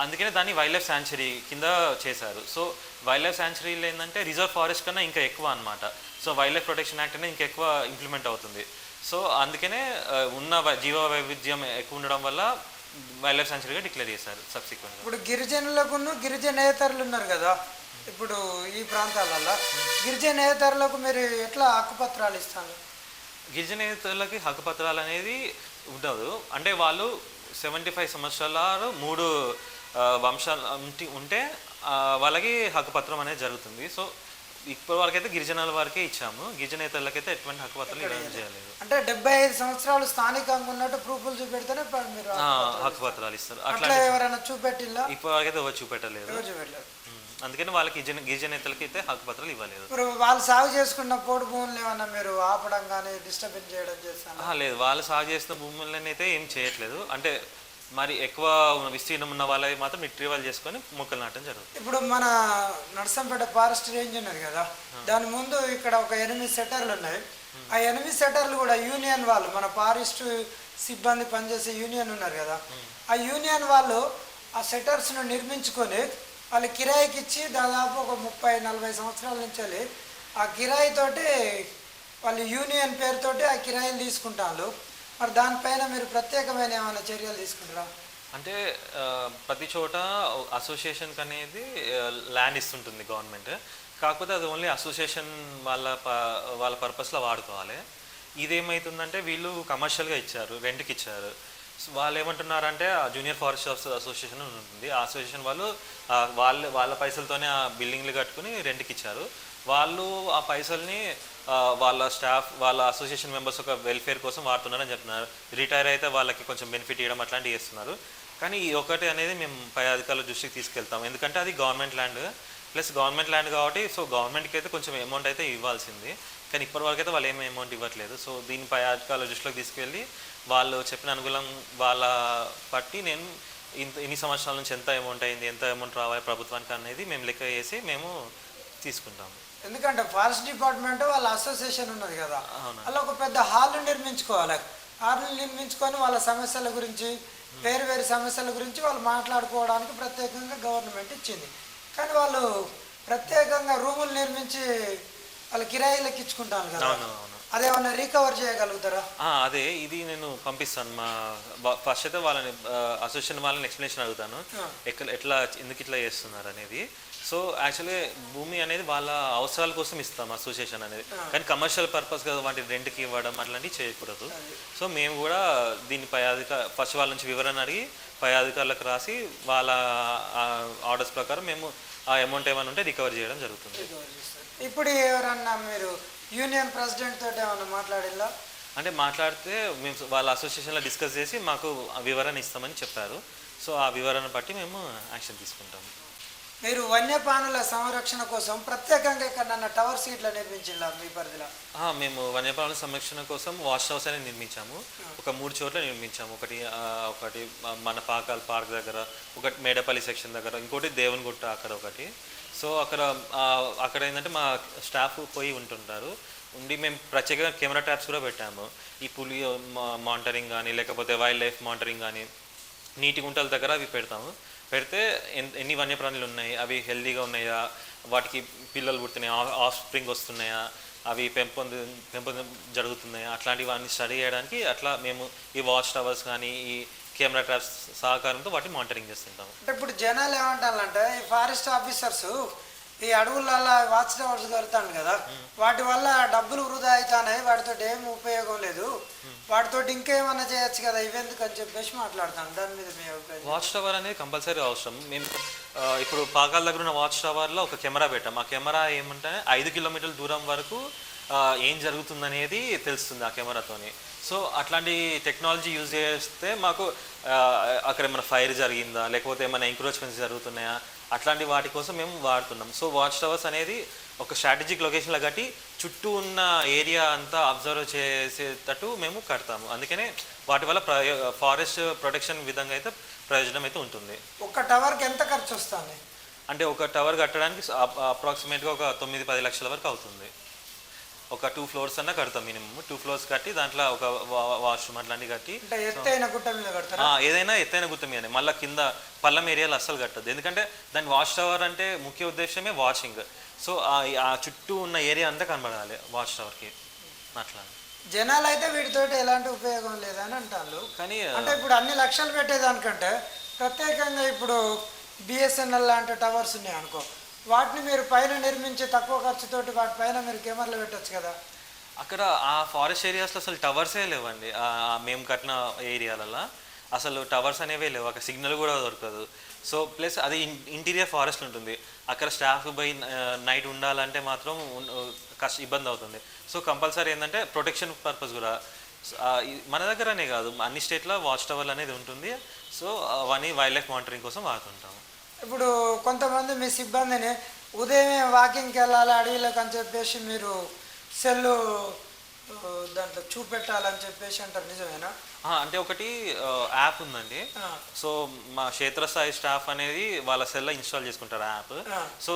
B: అందుకనే దాన్ని వైల్డ్ లైఫ్ శాంచురీ కింద చేశారు. సో వైల్డ్ లైఫ్ శాంచురీలో ఏంటంటే రిజర్వ్ ఫారెస్ట్ కన్నా ఇంకా ఎక్కువ అనమాట so wildlife protection act అనేది ఇంకా ఎక్కువ ఇంప్లిమెంట్ అవుతుంది. సో అందుకనే ఉన్న జీవ వైవిధ్యం ఎక్కువ ఉండడం వల్ల వైల్డ్ లైఫ్ శాంచురీగా డిక్లేర్ చేశారు సబ్సిక్వెంట్గా.
A: ఇప్పుడు గిరిజనులకును గిరిజనేతరులు ఉన్నారు కదా ఇప్పుడు ఈ ప్రాంతాలలో గిరిజనేతరులకు మీరు ఎట్లా హక్కుపత్రాలు ఇస్తాను
B: గిరిజనేతలకి హక్కుపత్రాలు అనేది ఉండదు. అంటే వాళ్ళు సెవెంటీ ఫైవ్ సంవత్సరాలు మూడు వంశాలు ఉంటి వాళ్ళకి హక్కుపత్రం అనేది జరుగుతుంది. సో ఇప్పటి వరకైతే గిరిజనుల వరకే ఇచ్చాము. గిరిజనేతలకైతే ఎటువంటి హక్కుపత్రాలు ఇవ్వడం చేయలేదు.
A: అంటే డెబ్బై ఐదు సంవత్సరాలు స్థానికంగా ఉన్నట్టు ప్రూఫ్లు చూపెడితేనే మీరు
B: ఆ, హక్కుపత్రాలు ఇస్తారు. అట్లా
A: ఎవరైనా చూపెట్టిల్లా?
B: ఇప్పటి వరకైతే ఎవరు చూపెట్టలేదు.
A: ఎవరు చూపెట్టలేదు.
B: అందుకని వాళ్ళకి గిరిజన గిరిజనేతలకి అయితే హక్కుపత్రాలు ఇవ్వలేదు.
A: ఇప్పుడు వాళ్ళు సాగు చేసుకున్న పోడు భూములు ఏమన్నా మీరు ఆపడం కానీ డిస్టర్బెన్స్ చేయడం చేస్తాను
B: లేదు. వాళ్ళు సాగు చేసిన భూములను అయితే ఏం చేయట్లేదు. అంటే మరి ఎక్కువ విస్తీర్ణం ఉన్న వాళ్ళవి మాత్రం రిట్రీవల్ చేసుకొని మొక్కలు నాటడం జరుగుతుంది.
A: ఇప్పుడు మన నర్సంపేట ఫారెస్ట్ రేంజ్ ఉన్నది కదా దాని ముందు ఇక్కడ ఒక ఎనిమిది సెటర్లు ఉన్నాయి. ఆ ఎనిమిది సెటర్లు కూడా యూనియన్ వాళ్ళు మన ఫారెస్ట్ సిబ్బంది పనిచేసే యూనియన్ ఉన్నారు కదా ఆ యూనియన్ వాళ్ళు ఆ సెటర్స్ను నిర్మించుకొని వాళ్ళు కిరాయికి ఇచ్చి దాదాపు ఒక ముప్పై నలభై సంవత్సరాల నుంచి వెళ్ళి ఆ కిరాయితోటి వాళ్ళు యూనియన్ పేరుతోటి ఆ కిరాయిలు తీసుకుంటారు మరి దానిపైన మీరు ప్రత్యేకమైన ఏమైనా చర్యలు తీసుకుంటారా?
B: అంటే ప్రతి చోట అసోసియేషన్కి అనేది ల్యాండ్ ఇస్తుంటుంది గవర్నమెంట్ కాకపోతే అది ఓన్లీ అసోసియేషన్ వాళ్ళ ప వాళ్ళ పర్పస్లో వాడుకోవాలి. ఇదేమవుతుందంటే వీళ్ళు కమర్షియల్గా ఇచ్చారు రెంట్కి ఇచ్చారు. వాళ్ళు ఏమంటున్నారంటే ఆ జూనియర్ ఫారెస్ట్ ఆఫీసర్ అసోసియేషన్ ఉంటుంది. ఆ అసోసియేషన్ వాళ్ళు వాళ్ళ వాళ్ళ పైసలతోనే ఆ బిల్డింగ్లు కట్టుకుని రెంట్కి ఇచ్చారు. వాళ్ళు ఆ పైసల్ని వాళ్ళ స్టాఫ్ వాళ్ళ అసోసియేషన్ మెంబర్స్ ఒక వెల్ఫేర్ కోసం వాడుతున్నారని చెప్తున్నారు. రిటైర్ అయితే వాళ్ళకి కొంచెం బెనిఫిట్ ఇవ్వడం అట్లాంటివి చేస్తున్నారు. కానీ ఈ ఒకటి అనేది మేము పై అధికారుల దృష్టికి తీసుకెళ్తాం. ఎందుకంటే అది government land. Plus government land కాబట్టి సో గవర్నమెంట్కి అయితే కొంచెం అమౌంట్ అయితే ఇవ్వాల్సింది. కానీ ఇప్పటివరకు అయితే వాళ్ళు ఏమి అమౌంట్ ఇవ్వట్లేదు. సో దీనిపై అధికారుల దృష్టిలోకి తీసుకెళ్ళి వాళ్ళు చెప్పిన అనుకూలం వాళ్ళ పట్టి నేను ఇంత ఇన్ని సంవత్సరాల నుంచి ఎంత అమౌంట్ అయింది ఎంత అమౌంట్ రావాలి ప్రభుత్వానికి అనేది మేము లెక్క వేసి మేము తీసుకుంటాము.
A: ఎందుకంటే ఫారెస్ట్ డిపార్ట్మెంట్ వాళ్ళ అసోసియేషన్ ఉన్నది కదా. అలా ఒక పెద్ద హాల్ నిర్మించుకోవాలి. హాల్ నిర్మించుకొని వాళ్ళ సమస్యల గురించి వేరు వేరు సమస్యల గురించి వాళ్ళు మాట్లాడుకోవడానికి ప్రత్యేకంగా గవర్నమెంట్ ఇచ్చింది. కానీ వాళ్ళు ప్రత్యేకంగా రూములు నిర్మించి వాళ్ళు కిరాయిలకు ఇచ్చుకుంటాను కదా. అదేమన్నా రీకవర్ చేయగలుగుతారా?
B: అదే ఇది నేను పంపిస్తాను. మా ఫస్ట్ అయితే వాళ్ళని అసోసియేషన్ వాళ్ళని ఎక్స్ప్లెనేషన్ అడుగుతాను. ఎట్లా ఎందుకు ఇట్లా చేస్తున్నారు అనేది. సో యాక్చువల్లీ భూమి అనేది వాళ్ళ అవసరాల కోసం ఇస్తాం అసోసియేషన్ అనేది. కానీ కమర్షియల్ పర్పస్గా వాటి రెంట్కి ఇవ్వడం అట్లాంటివి చేయకూడదు. సో మేము కూడా దీని పై అధికార ఫస్ట్ వాళ్ళ నుంచి వివరణ అడిగి పై అధికారులకు రాసి వాళ్ళ ఆర్డర్స్ ప్రకారం మేము ఆ అమౌంట్ ఏమైనా ఉంటే రికవర్ చేయడం జరుగుతుంది.
A: ఇప్పుడు ఎవరన్నా మీరు యూనియన్ ప్రెసిడెంట్ తోటి ఏమన్నా మాట్లాడిల్లా?
B: అంటే మాట్లాడితే మేము వాళ్ళ అసోసియేషన్లో డిస్కస్ చేసి మాకు వివరణ ఇస్తామని చెప్పారు. సో ఆ వివరణ బట్టి మేము యాక్షన్ తీసుకుంటాము.
A: మీరు వన్యప్రాణుల సంరక్షణ కోసం ప్రత్యేకంగా ఎక్కడన్నా టవర్ సీట్లు నిర్మించిందా మీ పరిధిలో?
B: మేము వన్యప్రాణుల సంరక్షణ కోసం వాష్ హౌస్ అనేది నిర్మించాము. ఒక మూడు చోట్ల నిర్మించాము. ఒకటి ఒకటి మన పాకాల్ పార్క్ దగ్గర ఒకటి మేడపల్లి సెక్షన్ దగ్గర ఇంకోటి దేవునిగుట్ట అక్కడ ఒకటి. సో అక్కడ అక్కడ ఏంటంటే మా స్టాఫ్ పోయి ఉంటుంటారు. ఉండి మేము ప్రత్యేకంగా కెమెరా ట్యాప్స్ కూడా పెట్టాము. ఈ పులి మానిటరింగ్ కానీ లేకపోతే వైల్డ్ లైఫ్ మానిటరింగ్ కానీ నీటి గుంటల దగ్గర అవి పెడతాము. పెడితే ఎన్- ఎన్ని వన్యప్రాణులు ఉన్నాయి? అవి హెల్దీగా ఉన్నాయా? వాటికి పిల్లలు పుడుతున్నాయా ఆఫ్ స్ప్రింగ్ వస్తున్నాయా? అవి పెంపొంది పెంపొందం జరుగుతున్నాయా? అట్లాంటివన్నీ స్టడీ చేయడానికి అట్లా మేము ఈ వాచ్ టవర్స్ కానీ ఈ కెమెరా ట్రాప్స్ సహకారంతో వాటిని మానిటరింగ్ చేస్తుంటాము.
A: అంటే ఇప్పుడు జనాలు ఏమంటారంటే ఈ ఫారెస్ట్ ఆఫీసర్స్ ఈ అడవులలో వాచ్ టవర్స్ కడతాను కదా? వాటి వల్ల డబ్బులు వృధా అవుతాయి వాటితో ఏం ఉపయోగం లేదు. వాటితో ఇంకేమన్నా చేయొచ్చు కదా ఇవెందుకు అని చెప్పేసి మాట్లాడతాను. దాని మీద మీ అభిప్రాయం
B: వాచ్ టవర్ అనేది కంపల్సరీ అవసరం. మేము ఇప్పుడు పాకాల దగ్గర ఉన్న వాచ్ టవర్లో ఒక కెమెరా పెట్టాం. ఆ కెమెరా ఏమంటే ఐదు కిలోమీటర్ల దూరం వరకు ఏం జరుగుతుందనేది తెలుస్తుంది ఆ కెమెరాతోని. సో అట్లాంటి టెక్నాలజీ యూజ్ చేస్తే మాకు అక్కడ ఏమైనా ఫైర్ జరిగిందా? లేకపోతే ఏమైనా ఎంక్రోచ్మెంట్స్ జరుగుతున్నాయా? అట్లాంటి వాటి కోసం మేము వాడుతున్నాం. సో వాచ్ టవర్స్ అనేది ఒక స్ట్రాటజిక్ లొకేషన్లో కట్టి చుట్టూ ఉన్న ఏరియా అంతా అబ్జర్వ్ చేసేటట్టు మేము కడతాము. అందుకనే వాటి వల్ల ఫారెస్ట్ ప్రొటెక్షన్ విధంగా అయితే ప్రయోజనం అయితే ఉంటుంది.
A: ఒక్క టవర్కి ఎంత ఖర్చు వస్తుంది
B: అంటే ఒక టవర్ కట్టడానికి అప్రాక్సిమేట్గా ఒక తొమ్మిది పది లక్షల వరకు అవుతుంది. ఒక టూ ఫ్లోర్స్ అన్న కడతాం మినిమం టూ ఫ్లోర్స్ కట్టి దాంట్లో ఒక వాష్రూమ్ అట్లాంటివి కట్టి
A: ఎత్తైన గుట్ట మీద కడతారా?
B: ఏదైనా ఎత్తైన గుత్త మీదనే. మళ్ళీ కింద పల్లం ఏరియాలో అస్సలు కట్టదు ఎందుకంటే దాని వాచ్ టవర్ అంటే ముఖ్య ఉద్దేశమే వాచింగ్ సో ఆ- చుట్టూ ఉన్న ఏరియా అంతా కనబడాలి వాచ్ టవర్కి. అట్లా.
A: జనాలు అయితే వీటితోటి ఎలాంటి ఉపయోగం లేదని అంటారు
B: కానీ
A: అంటే ఇప్పుడు అన్ని లక్షలు పెట్టేదానికంటే ప్రత్యేకంగా ఇప్పుడు బిఎస్ఎన్ఎల్ లాంటి టవర్స్ ఉన్నాయి అనుకో వాటిని మీరు పైన నిర్మించి తక్కువ ఖర్చుతోటి వాటి పైన మీరు కెమెరాలు పెట్టచ్చు కదా.
B: అక్కడ ఆ ఫారెస్ట్ ఏరియాస్లో అసలు టవర్సే లేవండి. మేము కట్టిన ఏరియాలలో అసలు టవర్స్ అనేవే లేవు. అక్కడ సిగ్నల్ కూడా దొరకదు. సో ప్లస్ అది ఇంటీరియర్ ఫారెస్ట్ ఉంటుంది. అక్కడ స్టాఫ్ పోయి నైట్ ఉండాలంటే మాత్రం కష్ట ఇబ్బంది అవుతుంది. సో కంపల్సరీ ఏంటంటే ప్రొటెక్షన్ పర్పస్ కూడా. మన దగ్గరనే కాదు. అన్ని స్టేట్లో వాచ్ టవర్లు అనేది ఉంటుంది. సో అవన్నీ వైల్డ్ లైఫ్ మానిటరింగ్ కోసం వాడుతుంటాము.
A: ఇప్పుడు కొంతమంది మీ సిబ్బందిని ఉదయమే వాకింగ్కి వెళ్ళాలి అడవిలోకి అని చెప్పేసి మీరు సెల్లు దాంట్లో చూపెట్టాలని చెప్పేసి అంటారు. నిజమేనా?
B: అంటే ఒకటి యాప్ ఉందండి. సో మా క్షేత్రస్థాయి స్టాఫ్ అనేది వాళ్ళ సెల్లో ఇన్స్టాల్ చేసుకుంటారు యాప్. సో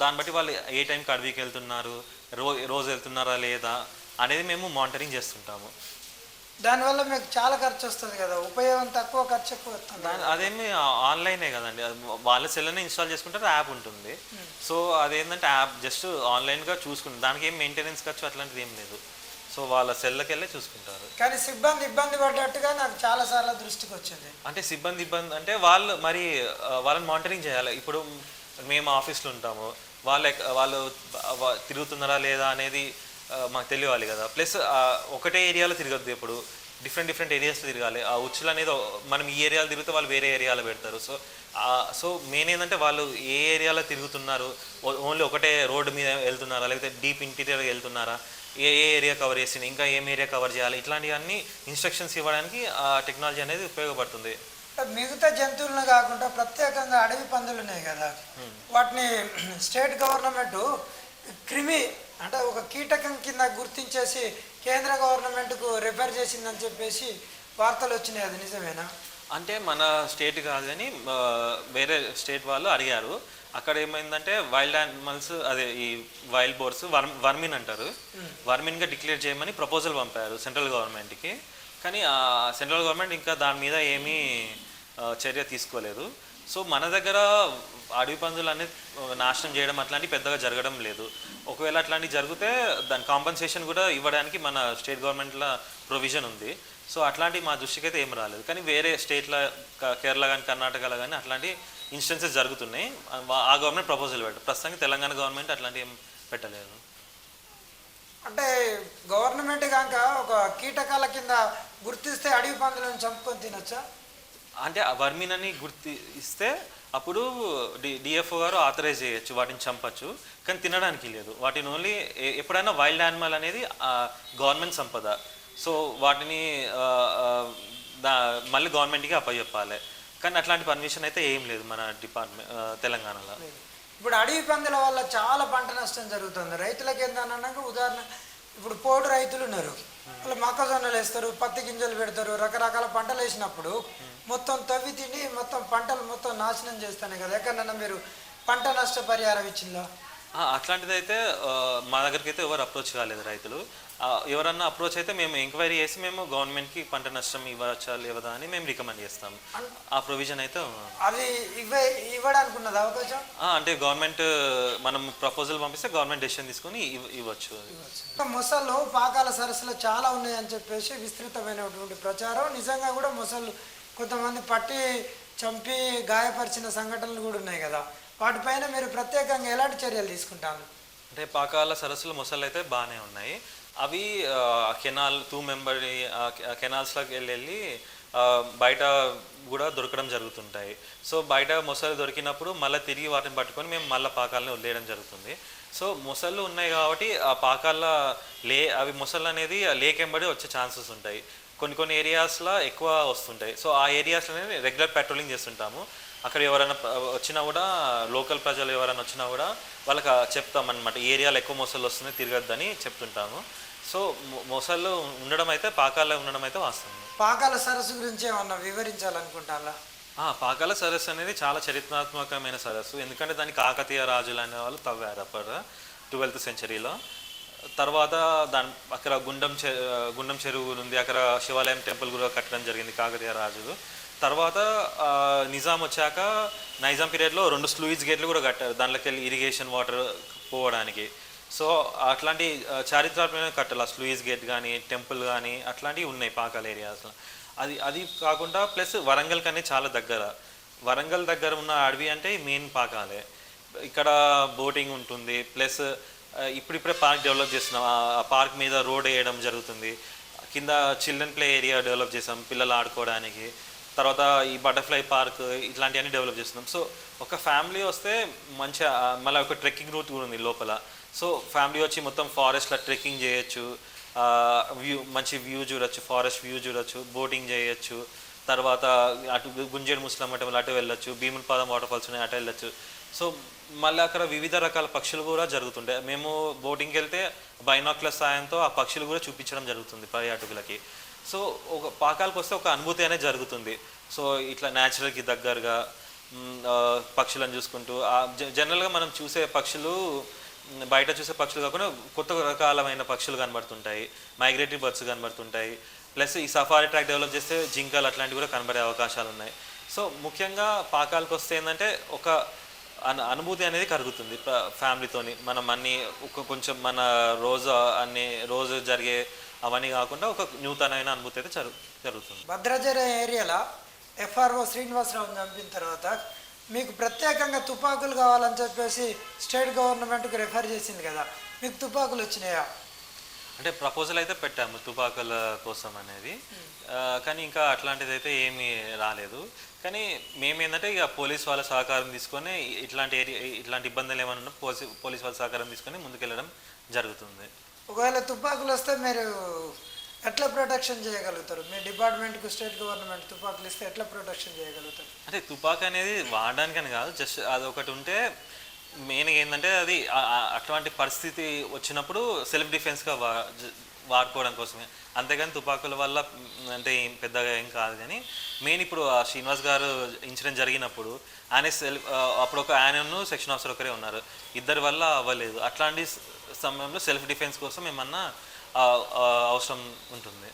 B: దాన్ని బట్టి వాళ్ళు ఏ టైంకి అడవికి వెళ్తున్నారు రో రోజు వెళ్తున్నారా లేదా అనేది మేము మానిటరింగ్ చేస్తుంటాము.
A: దానివల్ల మీకు చాలా ఖర్చు వస్తుంది కదా. ఉపయోగం తక్కువ ఖర్చు ఎక్కువ వస్తుంది.
B: అదేమి ఆన్లైనే కదండి. వాళ్ళ సెల్లోనే ఇన్స్టాల్ చేసుకుంటారు యాప్ ఉంటుంది. సో అదేంటంటే యాప్ జస్ట్ ఆన్లైన్గా చూసుకుంటారు. దానికి ఏం మెయింటెనెన్స్ ఖర్చు అట్లాంటిది ఏం లేదు. సో వాళ్ళ సెల్లోకి వెళ్ళే చూసుకుంటారు.
A: కానీ సిబ్బంది ఇబ్బంది పడ్డట్టుగా నాకు చాలా సార్లు దృష్టికి వచ్చింది.
B: అంటే సిబ్బంది ఇబ్బంది అంటే వాళ్ళు మరి వాళ్ళని మానిటరింగ్ చేయాలి. ఇప్పుడు మేము ఆఫీస్లో ఉంటాము. వాళ్ళు వాళ్ళు తిరుగుతున్నారా లేదా అనేది మాకు తెలియాలి కదా. ప్లస్ ఒకటే ఏరియాలో తిరగద్దు ఇప్పుడు డిఫరెంట్ డిఫరెంట్ ఏరియాస్లో తిరగాలి. ఆ ఉచ్చులు అనేది మనం ఈ ఏరియాలో తిరిగితే వాళ్ళు వేరే ఏరియాలో పెడతారు. సో సో మెయిన్ ఏంటంటే వాళ్ళు ఏ ఏరియాలో తిరుగుతున్నారు ఓన్లీ ఒకటే రోడ్డు మీద వెళ్తున్నారా లేకపోతే డీప్ ఇంటీరియర్ వెళ్తున్నారా ఏ ఏ ఏరియా కవర్ చేసింది ఇంకా ఏం ఏరియా కవర్ చేయాలి ఇట్లాంటివన్నీ ఇన్స్ట్రక్షన్స్ ఇవ్వడానికి ఆ టెక్నాలజీ అనేది ఉపయోగపడుతుంది.
A: మిగతా జంతువులను కాకుండా ప్రత్యేకంగా అడవి పందులు ఉన్నాయి కదా. వాటిని స్టేట్ గవర్నమెంట్ క్రిమి కీటకం కింద గుర్తించేసి కేంద్ర గవర్నమెంట్కు రిఫర్ చేసిందని చెప్పేసి వార్తలు వచ్చినాయి. అది నిజమేనా?
B: అంటే మన స్టేట్ కాదు కానీ ఆ, వేరే స్టేట్ వాళ్ళు అడిగారు. అక్కడ ఏమైందంటే వైల్డ్ యానిమల్స్ అదే ఈ వైల్డ్ బోర్డ్స్ వర్మ్ వర్మిన్ అంటారు. వర్మిన్గా డిక్లేర్ చేయమని ప్రపోజల్ పంపారు సెంట్రల్ గవర్నమెంట్కి కానీ ఆ సెంట్రల్ గవర్నమెంట్ ఇంకా దాని మీద ఏమీ చర్య తీసుకోలేదు. సో మన దగ్గర అడవి పందులు అనేది నాశనం చేయడం అట్లాంటివి పెద్దగా జరగడం లేదు. ఒకవేళ అట్లాంటివి జరిగితే దాని కాంపన్సేషన్ కూడా ఇవ్వడానికి మన స్టేట్ గవర్నమెంట్లో ప్రొవిజన్ ఉంది. సో అట్లాంటి మా దృష్టికి అయితే ఏం రాలేదు. కానీ వేరే స్టేట్లో కేరళ కానీ కర్ణాటకలో కానీ అట్లాంటి ఇన్స్టెన్సెస్ జరుగుతున్నాయి. ఆ- గవర్నమెంట్ ప్రపోజల్ పెట్ట ప్రస్తుతానికి తెలంగాణ గవర్నమెంట్ అట్లాంటి ఏం పెట్టలేదు.
A: అంటే గవర్నమెంట్ కాక ఒక కీటకాల కింద గుర్తిస్తే అడవి పందులను చంపుకొని తినొచ్చా?
B: అంటే ఆ వర్మిన్ అని గుర్తి ఇస్తే అప్పుడు డి డిఎఫ్ఓ గారు ఆథరైజ్ చేయొచ్చు వాటిని చంపచ్చు. కానీ తినడానికి లేదు. వాటిని ఓన్లీ ఎప్పుడైనా వైల్డ్ యానిమల్ అనేది గవర్నమెంట్ సంపద. సో వాటిని మళ్ళీ గవర్నమెంట్కి అప్పచెప్పాలి కానీ అట్లాంటి పర్మిషన్ అయితే ఏం లేదు మన డిపార్ట్మెంట్ తెలంగాణలో.
A: ఇప్పుడు అడవి పందుల వల్ల చాలా పంట నష్టం జరుగుతుంది. రైతులకి ఏంటన్నాక ఉదాహరణ ఇప్పుడు పోడు రైతులు ఉన్నారు. వాళ్ళు మొక్కజొన్నలు వేస్తారు పత్తి గింజలు పెడతారు రకరకాల పంటలు వేసినప్పుడు మొత్తం తవ్వి తిని మొత్తం పంటలు మొత్తం నాశనం చేస్తానే కదా. ఎక్కడన్నా మీరు పంట నష్ట పరిహారం ఇచ్చిందా?
B: అట్లాంటిదైతే మా దగ్గరికి అయితే ఎవరు అప్రోచ్ కాలేదు రైతులు. ఎవరన్నా అప్రోచ్ అయితే మేము ఎంక్వైరీ చేసి మేము గవర్నమెంట్కి పంట నష్టం ఇవ్వచ్చా లేవదా అని మేము రికమెండ్ చేస్తాం. ఆ ప్రొవిజన్ అయితే.
A: అది ఇవ్వే ఇవ్వడానికి ఉన్నది అవకాశం
B: అంటే గవర్నమెంట్ మనం ప్రపోజల్ పంపిస్తే గవర్నమెంట్ డెసిషన్ తీసుకొని ఇవ్- ఇవ్వచ్చు.
A: మొసళ్ళు పాకాల సరస్సులో చాలా ఉన్నాయని చెప్పేసి విస్తృతమైనటువంటి ప్రచారం. నిజంగా కూడా మొసళ్ళు కొంతమంది పట్టి చంపి గాయపరిచిన సంఘటనలు కూడా ఉన్నాయి కదా. వాటిపైన మీరు ప్రత్యేకంగా ఎలాంటి చర్యలు తీసుకుంటాను
B: అంటే పాకాల సరస్సులు మొసళ్ళు అయితే బాగానే ఉన్నాయి. అవి కెనాల్ టూ మెంబర్ కెనాల్స్లోకి వెళ్ళి వెళ్ళి బయట కూడా దొరకడం జరుగుతుంటాయి. సో బయట మొసలు దొరికినప్పుడు మళ్ళీ తిరిగి వాటిని పట్టుకొని మేము మళ్ళీ పాకాలని వదిలేయడం జరుగుతుంది. సో మొసళ్ళు ఉన్నాయి కాబట్టి ఆ పాకాల లే అవి మొసళ్ళు అనేది లేకెంబడి వచ్చే ఛాన్సెస్ ఉంటాయి. కొన్ని కొన్ని ఏరియాస్లో ఎక్కువ వస్తుంటాయి. సో ఆ ఏరియాస్లో రెగ్యులర్ పెట్రోలింగ్ చేస్తుంటాము. అక్కడ ఎవరైనా వచ్చినా కూడా లోకల్ ప్రజలు ఎవరైనా వచ్చినా కూడా వాళ్ళకి చెప్తాం అనమాట ఈ ఏరియాలో ఎక్కువ మొసళ్ళు వస్తున్నాయి తిరగద్దని చెప్తుంటాము. సో మొసళ్ళు ఉండడం అయితే పాకాల్లో ఉండడం అయితే వాస్తవం.
A: పాకాల సరస్సు గురించి ఏమన్నా వివరించాలనుకుంటారా?
B: పాకాల సరస్సు అనేది చాలా చరిత్రాత్మకమైన సరస్సు. ఎందుకంటే దాన్ని కాకతీయ రాజులు అనే వాళ్ళు తవ్వారు అప్పుడు ట్వెల్త్ సెంచరీలో తర్వాత దాని అక్కడ గుండం చె గుండం చెరువు ఉంది అక్కడ శివాలయం టెంపుల్ కూడా కట్టడం జరిగింది కాకతీయ రాజులు తర్వాత నిజాం వచ్చాక నైజాం పీరియడ్లో రెండు స్లూయిజ్ గేట్లు కూడా కట్టారు దాంట్లోకి వెళ్ళి ఇరిగేషన్ వాటర్ పోవడానికి. సో అట్లాంటి చారిత్రాత్మకమైన కట్టలు ఆ స్లూయిజ్ గేట్ కానీ టెంపుల్ కానీ అట్లాంటివి ఉన్నాయి పాకాల ఏరియాస్లో అది అది కాకుండా ప్లస్ వరంగల్ కనే చాలా దగ్గర. వరంగల్ దగ్గర ఉన్న అడవి అంటే మెయిన్ పాకాలే. ఇక్కడ బోటింగ్ ఉంటుంది ప్లస్ ఇప్పుడిప్పుడే పార్క్ డెవలప్ చేస్తున్నాం. ఆ పార్క్ మీద రోడ్ వేయడం జరుగుతుంది. కింద చిల్డ్రన్ ప్లే ఏరియా డెవలప్ చేసాం పిల్లలు ఆడుకోవడానికి. తర్వాత ఈ బటర్ఫ్లై పార్క్ ఇట్లాంటివన్నీ డెవలప్ చేస్తున్నాం. సో ఒక ఫ్యామిలీ వస్తే మంచిగా మళ్ళీ ఒక ట్రెక్కింగ్ రూట్ కూడా ఉంది లోపల. సో ఫ్యామిలీ వచ్చి మొత్తం ఫారెస్ట్లో ట్రెక్కింగ్ చేయొచ్చు. వ్యూ మంచి వ్యూ చూడొచ్చు ఫారెస్ట్ వ్యూ చూడొచ్చు బోటింగ్ చేయొచ్చు. తర్వాత అటు గుంజేడు ముస్లాం అటు అటు వెళ్ళొచ్చు భీములపాదం వాటర్ ఫాల్స్ ఉన్నాయి అటు వెళ్ళొచ్చు. సో మళ్ళీ అక్కడ వివిధ రకాల పక్షులు కూడా జరుగుతుండే. మేము బోటింగ్కి వెళ్తే బైనాక్లర్ సాయంతో ఆ పక్షులు కూడా చూపించడం జరుగుతుంది పర్యాటకులకి. సో ఒక పాకాలకు వస్తే ఒక అనుభూతి అనేది జరుగుతుంది. సో ఇట్లా న్యాచురల్కి దగ్గరగా పక్షులను చూసుకుంటూ ఆ జ- జనరల్గా మనం చూసే పక్షులు బయట చూసే పక్షులు కాకుండా కొత్త రకాలమైన పక్షులు కనబడుతుంటాయి. మైగ్రేటరీ బర్డ్స్ కనబడుతుంటాయి. ప్లస్ ఈ సఫారీ ట్రాక్ డెవలప్ చేస్తే జింకలు అట్లాంటివి కూడా కనబడే అవకాశాలు ఉన్నాయి సో ముఖ్యంగా పాకాలకు వస్తే ఏంటంటే ఒక అనుభూతి అనేది కలుగుతుంది. ఫ్యామిలీతోని. మనం అన్ని ఒక కొంచెం మన రోజు అన్ని రోజు జరిగే అవన్నీ కాకుండా ఒక నూతనమైన అనుభూతి అయితే జరుగు జరుగుతుంది.
A: భద్రాచల ఏరియాలో ఎఫ్ఆర్ఓ శ్రీనివాసరావు చంపిన తర్వాత మీకు ప్రత్యేకంగా తుపాకులు కావాలని చెప్పేసి స్టేట్ గవర్నమెంట్కి రెఫర్ చేసింది కదా. మీకు తుపాకులు వచ్చినాయా?
B: అంటే ప్రపోజల్ అయితే పెట్టాము తుపాకుల కోసం అనేది. ఆ, కానీ ఇంకా అట్లాంటిది అయితే ఏమీ రాలేదు. కానీ మేము ఏంటంటే ఇక పోలీస్ వాళ్ళ సహకారం తీసుకొని ఇట్లాంటి ఏరియా ఇట్లాంటి ఇబ్బందులు ఏమైనా ఉన్నా పోలీస్ పోలీస్ వాళ్ళ సహకారం తీసుకొని ముందుకెళ్ళడం జరుగుతుంది.
A: ఒకవేళ తుపాకులు వస్తే మీరు ఎట్లా ప్రొటెక్షన్ చేయగలుగుతారు? మీ డిపార్ట్మెంట్కి స్టేట్ గవర్నమెంట్ తుపాకులు ఇస్తే ఎట్లా ప్రొటెక్షన్ చేయగలుగుతారు?
B: అంటే తుపాకు అనేది వాడడానికని కాదు జస్ట్ అది ఒకటి ఉంటే మెయిన్ ఏంటంటే అది అట్లాంటి పరిస్థితి వచ్చినప్పుడు సెల్ఫ్ డిఫెన్స్గా వా వాడుకోవడం కోసమే. అంతేగాని తుపాకుల వల్ల అంటే ఏం పెద్దగా ఏం కాదు కానీ మెయిన్ ఇప్పుడు ఆ శ్రీనివాస్ గారు ఇన్సిడెంట్ జరిగినప్పుడు ఆయన సెల్ఫ్ అప్పుడు ఒక ఆయనను సెక్షన్ ఆఫీసర్ ఒకరే ఉన్నారు. ఇద్దరి వల్ల అవ్వలేదు. అట్లాంటి సమయంలో సెల్ఫ్ డిఫెన్స్ కోసం ఏమన్నా అవసరం ఉంటుంది.